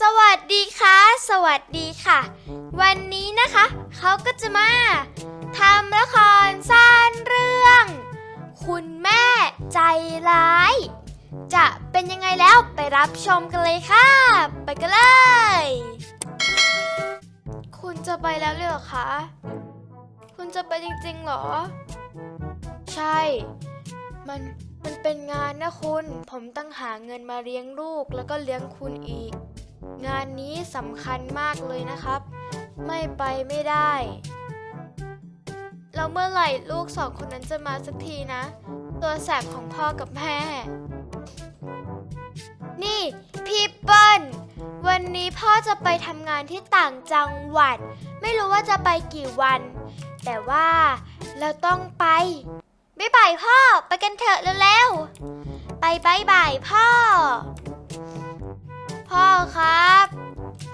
สวัสดีค่ะ สวัสดีค่ะ วันนี้นะคะเขาก็จะมาทำละครสั้นเรื่อง คุณแม่ใจร้าย จะเป็นยังไงแล้วไปรับชมกันเลยค่ะ ไปกันเลย คุณจะไปแล้วเลยเหรอคะคุณจะไปจริงๆเหรอ ใช่ มันมันเป็นงานนะคุณ ผมต้องหาเงินมาเลี้ยงลูกแล้วก็เลี้ยงคุณอีก งานนี้สำคัญมากเลยนะครับ ไม่ไปไม่ได้ แล้วเมื่อไหร่ลูกสองคนนั้นจะมาสักทีนะ ตัวแสบของพ่อกับแม่ นี่พี่เปิ้ลวันนี้พ่อจะไปทำงานที่ต่างจังหวัด ไม่รู้ว่าจะไปกี่วัน แต่ว่าเราต้องไปบ๊ายบายพ่อ ไปกันเถอะเร็วๆ ไปบายบายพ่อ พ่อครับ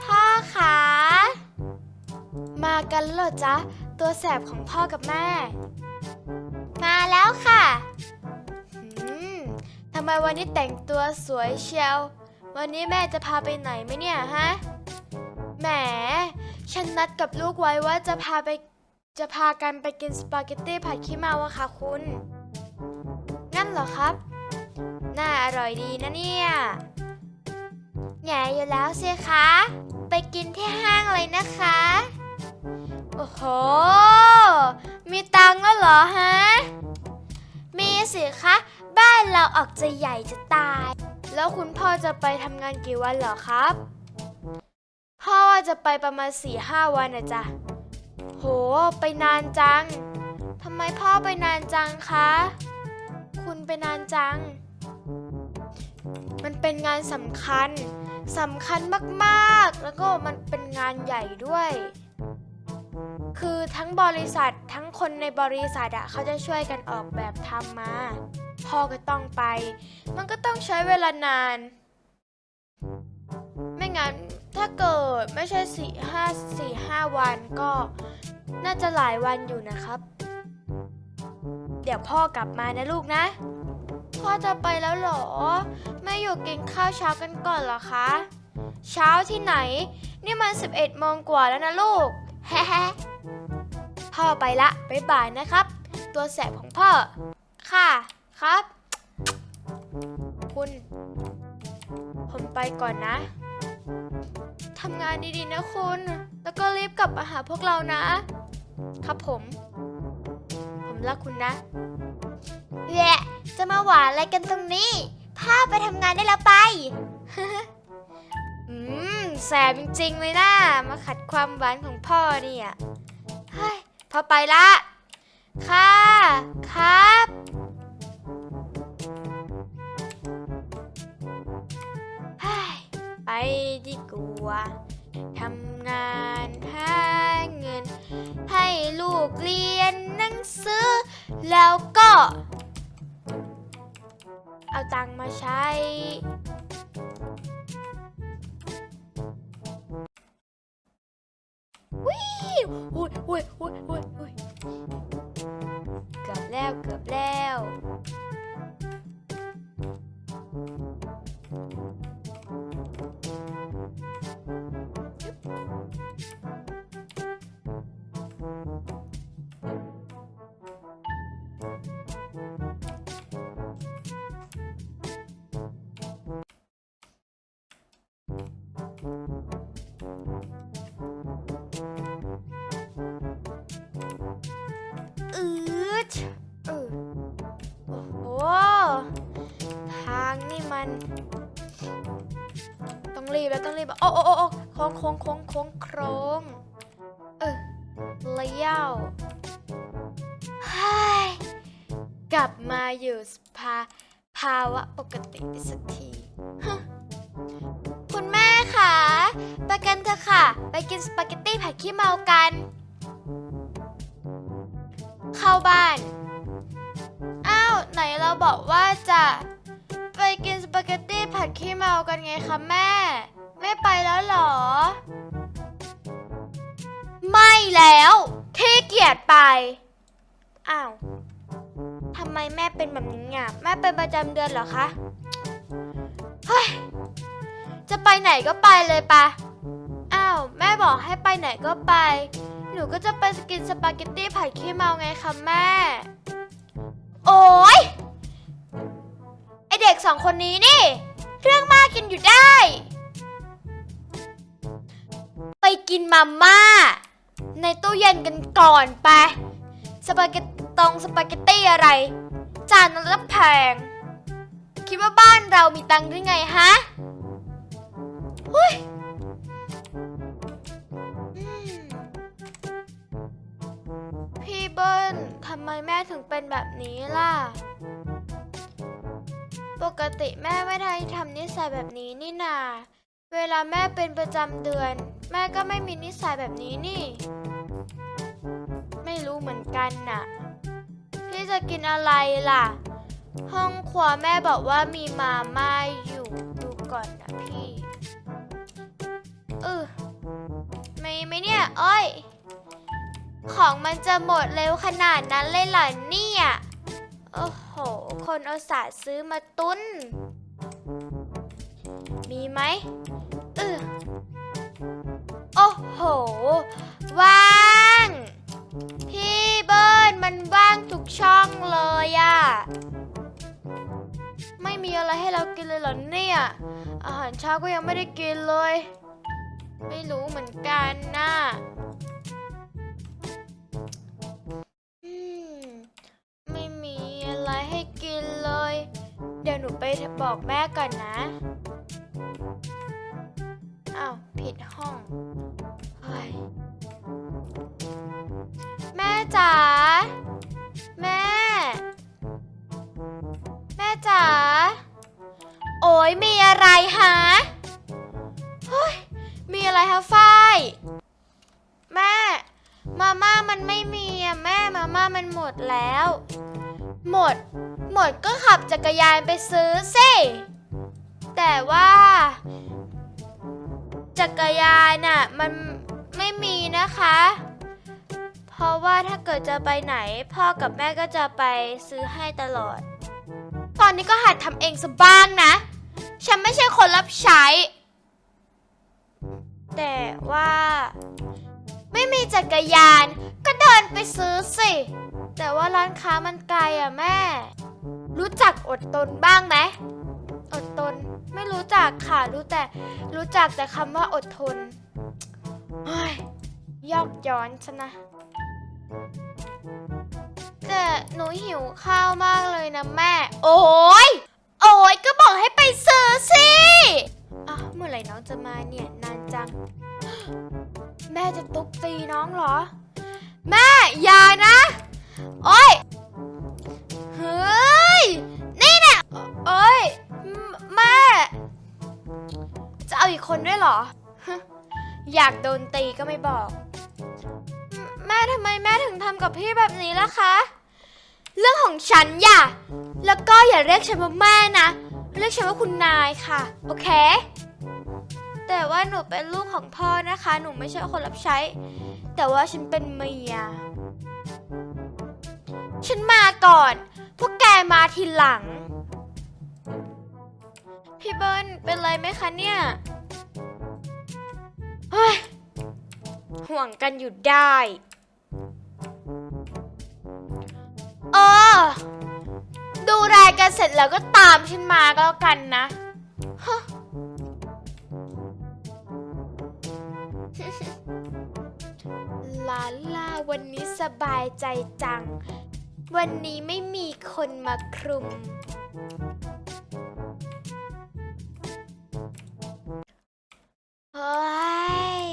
พ่อขา มากันแล้วเหรอจ๊ะ ตัวแสบของพ่อกับแม่ มาแล้วค่ะหืมทำไมวันนี้แต่งตัวสวยเชียว วันนี้แม่จะพาไปไหนไหมเนี่ยฮะ แหม ฉันนัดกับลูกไว้ว่าจะพาไป จะพากันไปกินสปาเกตตี้ผัดขี้เมาอะค่ะคุณ งั้นเหรอครับ น่าอร่อยดีนะเนี่ย แง่อยู่แล้วสิคะ ไปกินที่ห้างเลยนะคะ โอ้โห มีตังค์แล้วเหรอฮะ มีสิคะ บ้านเราออกจะใหญ่จะตาย แล้วคุณพ่อจะไปทำงานกี่วันเหรอครับ พ่อว่าจะไปประมาณ4ี่ห้าวันนะจ๊ะ โห ไปนานจัง ทำไมพ่อไปนานจังคะ คุณไปนานจัง มันเป็นงานสำคัญ สำคัญมากๆ แล้วก็มันเป็นงานใหญ่ด้วย คือทั้งบริษัททั้งคนในบริษัทอะเขาจะช่วยกันออกแบบทำมา พ่อก็ต้องไป มันก็ต้องใช้เวลานาน ไม่งั้นถ้าเกิดไม่ใช่สี่ห้าสี่ห้าวันก็น่าจะหลายวันอยู่นะครับ เดี๋ยวพ่อกลับมานะลูกนะ พ่อจะไปแล้วเหรอไม่อยู่กินข้าวเช้ากันก่อนเหรอคะ เช้าที่ไหน นี่มัน 11โมงกว่าแล้วนะลูก แฮะพ่อไปละบ๊ายบายนะครับ ตัวแสบของพ่อ ค่ะครับ คุณ ผมไปก่อนนะทำงานดีๆนะคุณ แล้วก็รีบกลับมาหาพวกเรานะ ครับผม ผมรักคุณนะแหละ จะมาหวานอะไรกันตรงนี้พ่อไปทำงานได้แล้วไป อืม แสบจริงๆเลยนะมาขัดความหวานของพ่อเนี่ยเฮ้ยพอไปละ ค่ะ ครับ ไปดีกว่าทำงานหาเงิน ให้ลูกเรียนหนังสือ แล้ว อืดเออโอ้โห ทางนี่มัน ต้องรีบแล้วต้องรีบโอ้โอ้โอ้โอ้โค้งโค้งโค้งโค้งโค้งเออเลี้ยวฮ้ยกลับมาอยู่สภาภาวะปกติสักที คุณแม่ค่ะไปกันเถอะค่ะ ไปกินสปาเกตตี้ผัดขี้เมากัน เข้าบ้าน อ้าว ไหนเราบอกว่าจะ ไปกินสปาเกตตี้ผัดขี้เมากันไงคะแม่ ไม่ไปแล้วหรอ ไม่แล้วขี้เกียจไป อ้าวทำไมแม่เป็นแบบนี้อะ แม่เป็นประจำเดือนเหรอคะ เฮ้ย จะไปไหนก็ไปเลยปะอ้าว แม่บอกให้ไปไหนก็ไป หนูก็จะไปกินสปาเกตตี้ผัดขี้เมาไงคะแม่ โอ้ยไอเด็กสองคนนี้นี่ เรื่องมากกินอยู่ได้ ไปกินมาม่า ในตู้เย็นกันก่อนไป สปาเกตตองสปาเกตตี้อะไร จานละแพง คิดว่าบ้านเรามีตังค์หรือไงฮะ หุยพี่เบิ้ลทำไมแม่ถึงเป็นแบบนี้ล่ะ ปกติแม่ไม่ได้ทำนิสัยแบบนี้นี่นา เวลาแม่เป็นประจำเดือน แม่ก็ไม่มีนิสัยแบบนี้นี่ ไม่รู้เหมือนกันน่ะ พี่จะกินอะไรล่ะ ห้องครัวแม่บอกว่ามีมาม่าอยู่ ดูก่อนนะ เออมีไหมเนี่ยอ้อย ของมันจะหมดเร็วขนาดนั้นเลยเหรอเนี่ย โอ้โห คนเอาสาซื้อมาตุ้นมีไหมเออโอ้โห ว่าง พี่เบิร์นมันว่างทุกช่องเลยอะไม่มีอะไรให้เรากินเลยเหรอเนี่ย อาหารเช้าก็ยังไม่ได้กินเลย ไม่รู้เหมือนกันนะอืมไม่มีอะไรให้กินเลย เดี๋ยวหนูไปบอกแม่ก่อนนะ อ้าว ผิดห้องเฮ้ยแม่จ๋า แม่ แม่จ๋า โอ้ยมีอะไรฮะเฮ้ย อะไรฮะฝ้ายแม่ มาม่ามันไม่มีอะแม่มาม่ามันหมดแล้ว หมด หมดก็ขับจักรยานไปซื้อสิแต่ว่า จักรยานน่ะมันไม่มีนะคะ เพราะว่าถ้าเกิดจะไปไหน พ่อกับแม่ก็จะไปซื้อให้ตลอด ตอนนี้ก็หัดทำเองสับ้างนะ ฉันไม่ใช่คนรับใช้ แต่ว่า ไม่มีจักรยาน ก็เดินไปซื้อสิ แต่ว่าร้านค้ามันไกลอะแม่ รู้จักอดทนบ้างไหมอดทนไม่รู้จักค่ะรู้แต่รู้จักแต่คำว่าอดทนเฮ้ยยอกย้อนชนะแต่หนูหิวข้าวมากเลยนะแม่ โอ้ย ร่น้องจะมาเนี่ยนานจัง แม่จะตุบตีน้องเหรอ แม่อย่านะ โอ้ยเฮ้ย นี่เนี่ยโอ้ยแม่ จะเอาอีกคนด้วยเหรอ อยากโดนตีก็ไม่บอก แม่ทำไมแม่ถึงทำกับพี่แบบนี้ล่ะคะ เรื่องของฉันอย่า แล้วก็อย่าเรียกฉันว่าแม่นะ เรียกฉันว่าคุณนายค่ะ โอเค แต่ว่าหนูเป็นลูกของพ่อนะคะ หนูไม่ใช่คนรับใช้ แต่ว่าฉันเป็นเมีย ฉันมาก่อน พวกแกมาทีหลัง พี่เบิ้ลเป็นไรไหมคะเนี่ย เฮ้ย ห่วงกันอยู่ได้เออดูรายการเสร็จแล้วก็ตามฉันมาก็แล้วกันนะ ฮะ วันนี้สบายใจจัง วันนี้ไม่มีคนมาคลุมเฮ้ย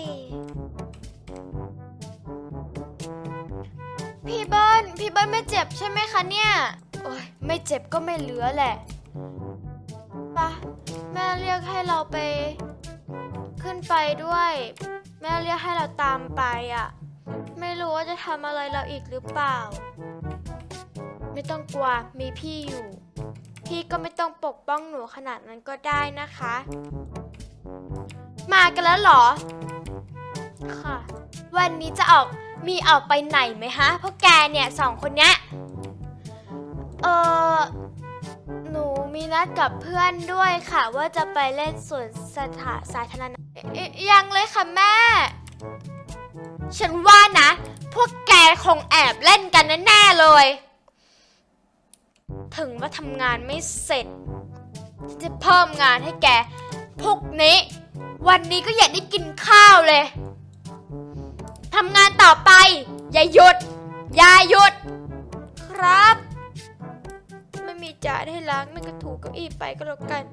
พี่เบิ้ลพี่เบิ้ลไม่เจ็บใช่ไหมคะเนี่ย โอ้ย ไม่เจ็บก็ไม่เหลือแหละปะแม่เรียกให้เราไป ขึ้นไปด้วย แม่เรียกให้เราตามไปอะ ไม่รู้ว่าจะทำอะไรเราอีกหรือเปล่า ไม่ต้องกลัวมีพี่อยู่ พี่ก็ไม่ต้องปกป้องหนูขนาดนั้นก็ได้นะคะ มากันแล้วเหรอ ค่ะ วันนี้จะออกมีออกไปไหนไหมฮะพวกแกเนี่ยสองคนเนี้ยเออหนูมีนัดกับเพื่อนด้วยค่ะ ว่าจะไปเล่นสวนสถาสาธารณะเอ๊ะยังเลยค่ะแม่ ฉันว่านะ พวกแกคงแอบเล่นกันแน่ๆเลย ถึงว่าทำงานไม่เสร็จฉันจะเพิ่มงานให้แก พวกนี้ วันนี้ก็อย่าได้กินข้าวเลยทำงานต่อไป อย่าหยุด อย่าหยุด ครับ ไม่มีจานให้ล้างแม่ก็ถูกเก้าอี้ไปก็แล้วกัน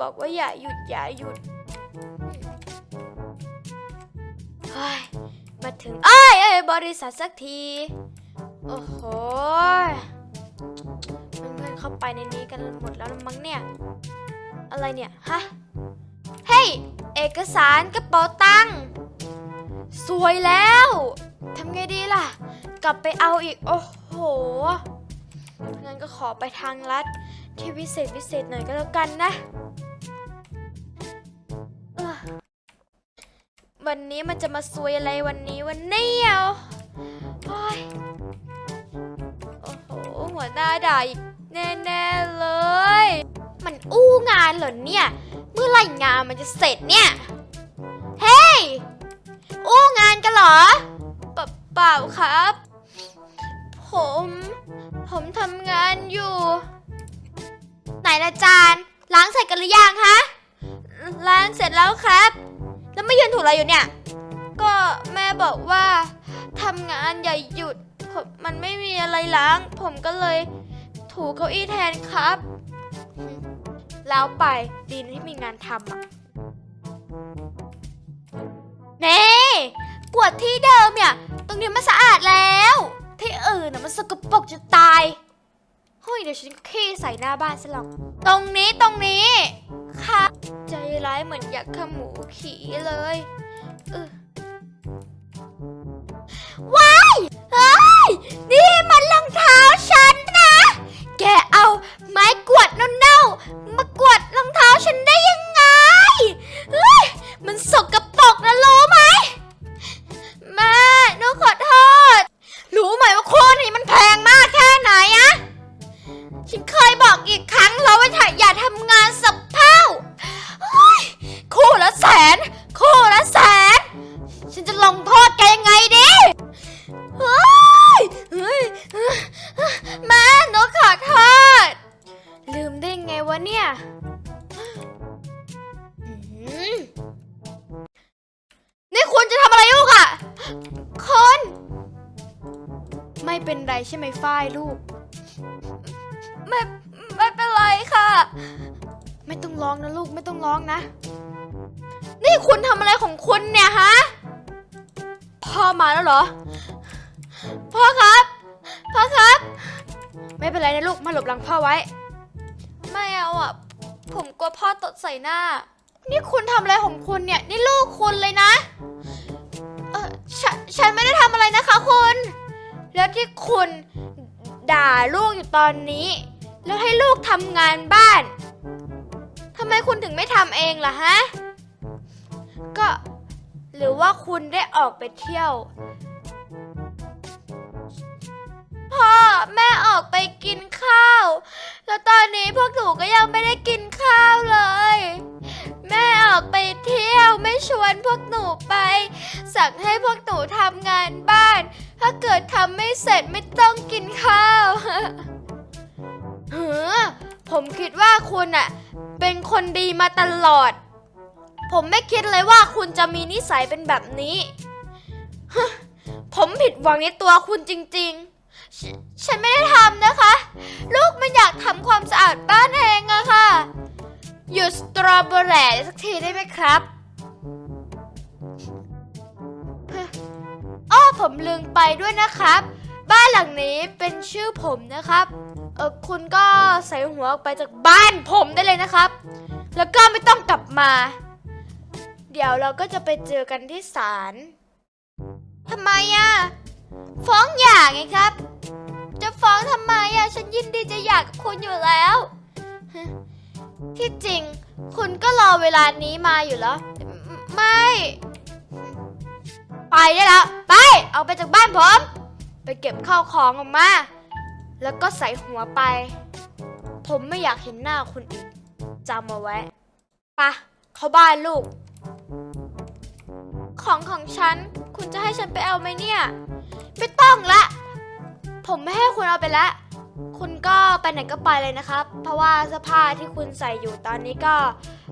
บอกว่าอย่าหยุดอย่าหยุดเฮ้ย มาถึงเอ้ยเอ้ยบริษัทสักที โอ้โหเพื่อนๆเข้าไปในนี้กันหมดแล้วมั้งเนี่ย อะไรเนี่ย ฮะ เฮ้ย เอกสารกระเป๋าตังค์สวยแล้วทำไงดีล่ะ กลับไปเอาอีก โอ้โหงั้นก็ขอไปทางลัดที่วิเศษวิเศษหน่อยก็แล้วกันนะ วันนี้มันจะมาซวยอะไรวันนี้วันนี้เอาโอ้ยโอ้โหหัวหน้าด่าอีกแน่ๆเลย มันอู้งานเหรอเนี่ย เมื่อไหร่งานมันจะเสร็จเนี่ย เฮ้ย อู้งานกันเหรอเปล่าเปล่าครับ ผม ผมทำงานอยู่ ไหนละจานล้างเสร็จกันหรือยังฮะล้างเสร็จแล้วครับ นถูอะไรอยู่เนี่ย ก็แม่บอกว่าทำงานอย่าหยุดผมมันไม่มีอะไรล้าง ผมก็เลยถูเก้าอี้แทนครับ แล้วไปดีนที่มีงานทำอะเน่กวดที่เดิมเนี่ย ตรงนี้มันสะอาดแล้ว ที่อื่นน่ะมันสกปรกจะตาย เฮ้ยเดี๋ยวฉันขี้ใส่หน้าบ้านซะหรอก ตรงนี้ตรงนี้ ค่ะ ใจร้ายเหมือนอยากขมูขี่เลย เหรอ พ่อครับ พ่อครับ ไม่เป็นไรนะลูก มาหลบหลังพ่อไว้ ไม่เอาอะ ผมกลัวพ่อตดใส่หน้า นี่คุณทำอะไรของคุณเนี่ย นี่ลูกคุณเลยนะ เออฉันฉันไม่ได้ทำอะไรนะคะคุณ แล้วที่คุณด่าลูกอยู่ตอนนี้ แล้วให้ลูกทำงานบ้านทำไมคุณถึงไม่ทำเองล่ะฮะ ก็หรือว่าคุณได้ออกไปเที่ยว แล้วตอนนี้พวกหนูก็ยังไม่ได้กินข้าวเลย แม่ออกไปเที่ยวไม่ชวนพวกหนูไป สั่งให้พวกหนูทำงานบ้าน ถ้าเกิดทำไม่เสร็จไม่ต้องกินข้าวเฮ้อผมคิดว่าคุณอะเป็นคนดีมาตลอด ผมไม่คิดเลยว่าคุณจะมีนิสัยเป็นแบบนี้ผมผิดหวังในตัวคุณจริง ๆฉฉันไม่ได้ อเบอร์แหล่สักทีได้ไหมครับอ้อผมลืมไปด้วยนะครับ บ้านหลังนี้เป็นชื่อผมนะครับเออคุณก็ใส่หัวออกไปจากบ้านผมได้เลยนะครับ แล้วก็ไม่ต้องกลับมา เดี๋ยวเราก็จะไปเจอกันที่ศาลทำไมอะฟ้องหย่าไงครับ จะฟ้องทำไมอะฉันยินดีจะหย่ากับคุณอยู่แล้ว ที่จริง คุณก็รอเวลานี้มาอยู่แล้ว ไม่ ไปได้แล้ว ไป เอาไปจากบ้านผม ไปเก็บข้าวของออกมา แล้วก็ใส่หัวไป ผมไม่อยากเห็นหน้าคุณอีกจำเอาไว้ปะเข้าบ้านลูก ของของฉัน คุณจะให้ฉันไปเอาไหมเนี่ย ไม่ต้องละ ผมไม่ให้คุณเอาไปละ คุณ ก็ไปไหนก็ไปเลยนะครับ เพราะว่าเสื้อผ้าที่คุณใส่อยู่ตอนนี้ก็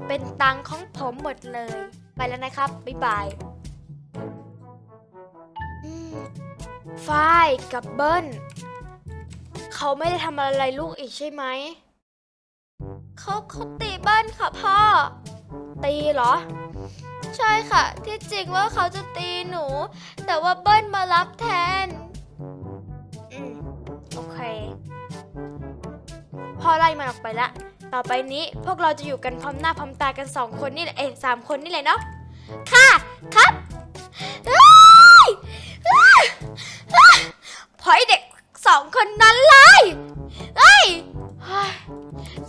เป็นตังค์ของผมหมดเลย ไปแล้วนะครับ บ๊ายบายฝ้ายกับเบิ้ลเขาไม่ได้ทำอะไรลูกอีกใช่ไหม เขาเขาตีเบิ้ลค่ะพ่อ ตีเหรอ ใช่ค่ะ ที่จริงว่าเขาจะตีหนู แต่ว่าเบิ้ลมารับแทน พ่อไล่มันออกไปละ ต่อไปนี้พวกเราจะอยู่กันพร้อมหน้าพร้อมตากันสองคนนี่แหละเอ้ยสามคนนี่แหละเนาะค่ะครับเอ้ยเอ้ยเอ้ยพอไอเด็กสองคนนั้นเลยเอ้ย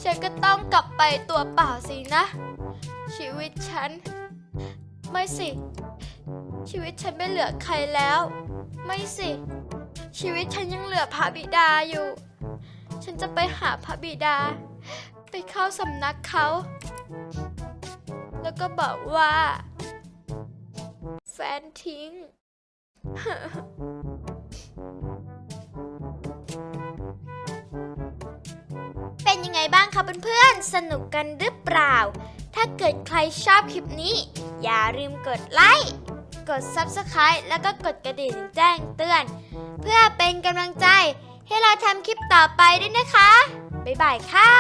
ฉันก็ต้องกลับไปตัวเปล่าสินะ ชีวิตฉัน ไม่สิ ชีวิตฉันไม่เหลือใครแล้ว ไม่สิ ชีวิตฉันยังเหลือพระบิดาอยู่ ฉันจะไปหาพระบิดา ไปเข้าสำนักเขา แล้วก็บอกว่า แฟนทิ้ง เป็นยังไงบ้างคะเพื่อนๆ สนุกกันหรือเปล่า ถ้าเกิดใครชอบคลิปนี้ อย่าลืมกดไลค์ กด Subscribe แล้วก็กดกระดิ่งแจ้งเตือน เพื่อเป็นกำลังใจ ให้เราทำคลิปต่อไปด้วยนะคะ บ๊ายบายค่ะ